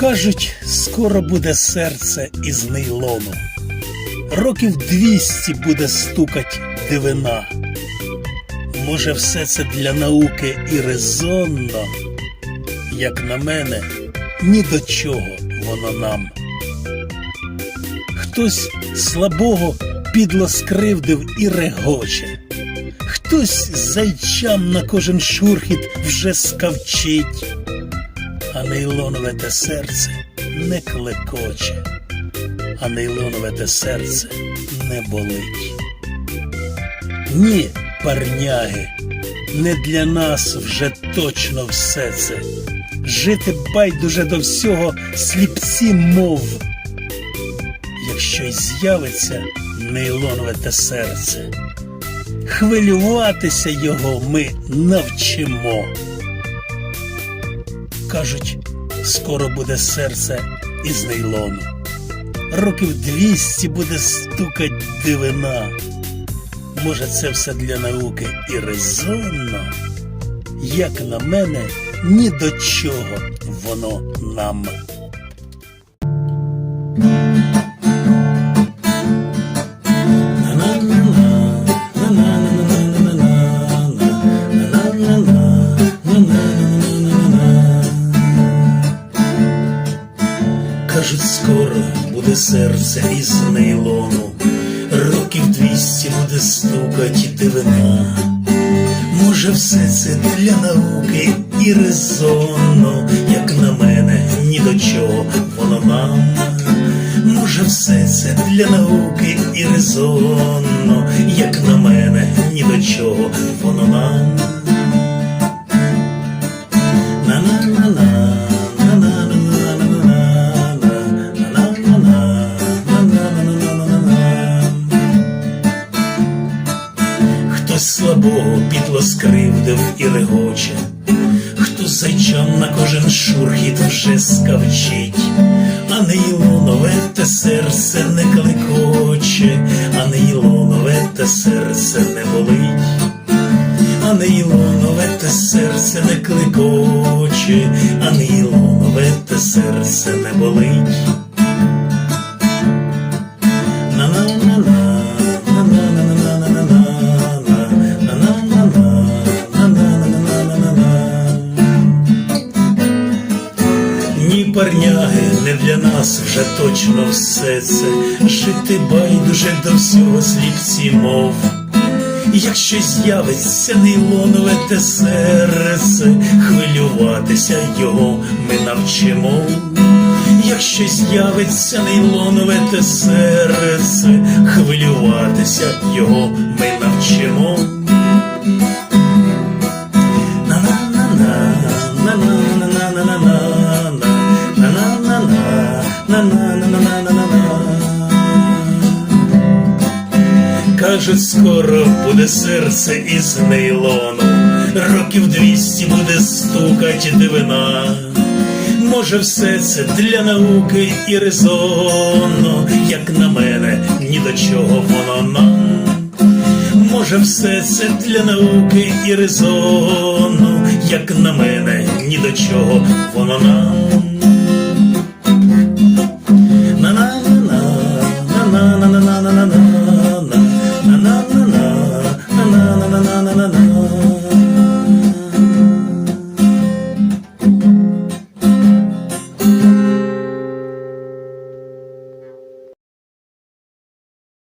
Кажуть, скоро буде серце із нейлону. Років двісті буде стукать дивина. Може, все це для науки і резонно, як на мене, ні до чого воно нам. Хтось слабого підло скривдив і регоче, хтось зайчам на кожен шурхіт вже скавчить, нейлонове те серце не клекоче, а нейлонове те серце не болить. Ні, парняги, не для нас вже точно все це. Жити байдуже до всього сліпці мов. Якщо й з'явиться нейлонове те серце, хвилюватися його ми навчимо. Кажуть, скоро буде серце із нейлону. Років двісті буде стукать дивина. Може, це все для науки і резонно? Як на мене, ні до чого воно нам. Серце із нейлону, років двісті буде стукать дивина. Може, все це для науки і резонно, як на мене, ні до чого воно нам. Може, все це для науки і резонно, як на мене, ні до чого воно нам. На-на-на-на, слабого підло скривдив і регоче, хто зайчам на кожен шурхіт вже скавчить, а не ілонове те серце не клекоче, а не ілонове те серце не болить. А не ілонове те серце не кликоче, а не ілонове те серце не болить. Парняги, не для нас вже точно все це. Жити байдуже до всього сліпці мов. Якщо з'явиться нейлонове те серце, хвилюватися його ми навчимо. Якщо з'явиться нейлонове те серце, хвилюватися його ми навчимо. На-на-на-на, на-на-на-на-на-на-на, на-на-на-на, на-на-на-на-на-на-на. Кажуть, скоро буде серце із нейлону, років двісті буде стукать дивина. Може, все це для науки і резонно, як на мене, ні до чого воно нам. Може, все це для науки і резонно, як на мене, ні до чого воно нам.